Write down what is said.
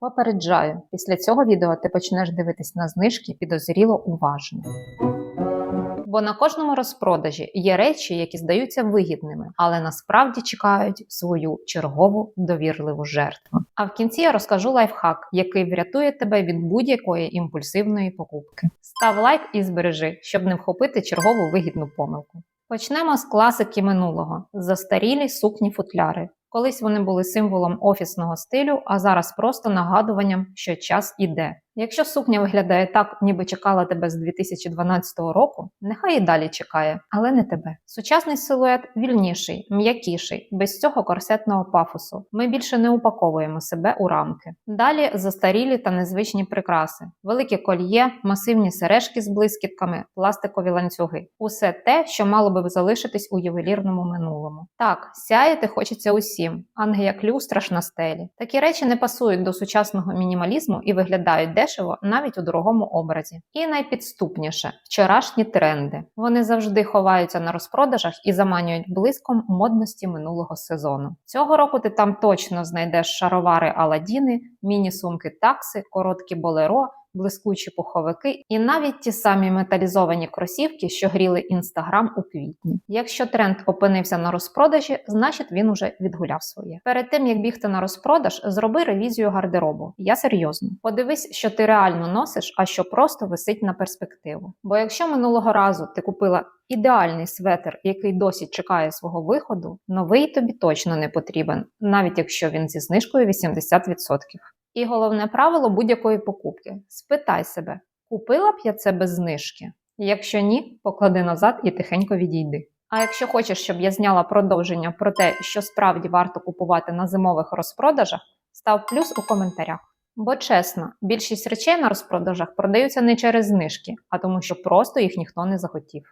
Попереджаю, після цього відео ти почнеш дивитись на знижки підозріло уважно. Бо на кожному розпродажі є речі, які здаються вигідними, але насправді чекають свою чергову довірливу жертву. А в кінці я розкажу лайфхак, який врятує тебе від будь-якої імпульсивної покупки. Став лайк і збережи, щоб не вхопити чергову вигідну помилку. Почнемо з класики минулого: застарілі сукні футляри. Колись вони були символом офісного стилю, а зараз просто нагадуванням, що час іде. Якщо сукня виглядає так, ніби чекала тебе з 2012 року, нехай і далі чекає, але не тебе. Сучасний силует вільніший, м'якіший, без цього корсетного пафосу. Ми більше не упаковуємо себе у рамки. Далі застарілі та незвичні прикраси, велике кольє, масивні сережки з блискітками, пластикові ланцюги. Усе те, що мало би залишитись у ювелірному минулому. Так, сяяти хочеться усім, анги як люстраш на стелі. Такі речі не пасують до сучасного мінімалізму і виглядають дешево навіть у дорогому образі. І найпідступніше вчорашні тренди. Вони завжди ховаються на розпродажах і заманюють блиском модності минулого сезону. Цього року ти там точно знайдеш шаровари Аладіни, міні-сумки такси, короткі болеро. Блискучі пуховики і навіть ті самі металізовані кросівки, що гріли інстаграм у квітні. Якщо тренд опинився на розпродажі, значить він уже відгуляв своє. Перед тим як бігти на розпродаж, зроби ревізію гардеробу. Я серйозно. Подивись, що ти реально носиш, а що просто висить на перспективу. Бо якщо минулого разу ти купила ідеальний светр, який досі чекає свого виходу, новий тобі точно не потрібен, навіть якщо він зі знижкою 80%. І головне правило будь-якої покупки: спитай себе, купила б я це без знижки? Якщо ні, поклади назад і тихенько відійди. А якщо хочеш, щоб я зняла продовження про те, що справді варто купувати на зимових розпродажах, став плюс у коментарях. Бо чесно, більшість речей на розпродажах продаються не через знижки, а тому, що просто їх ніхто не захотів.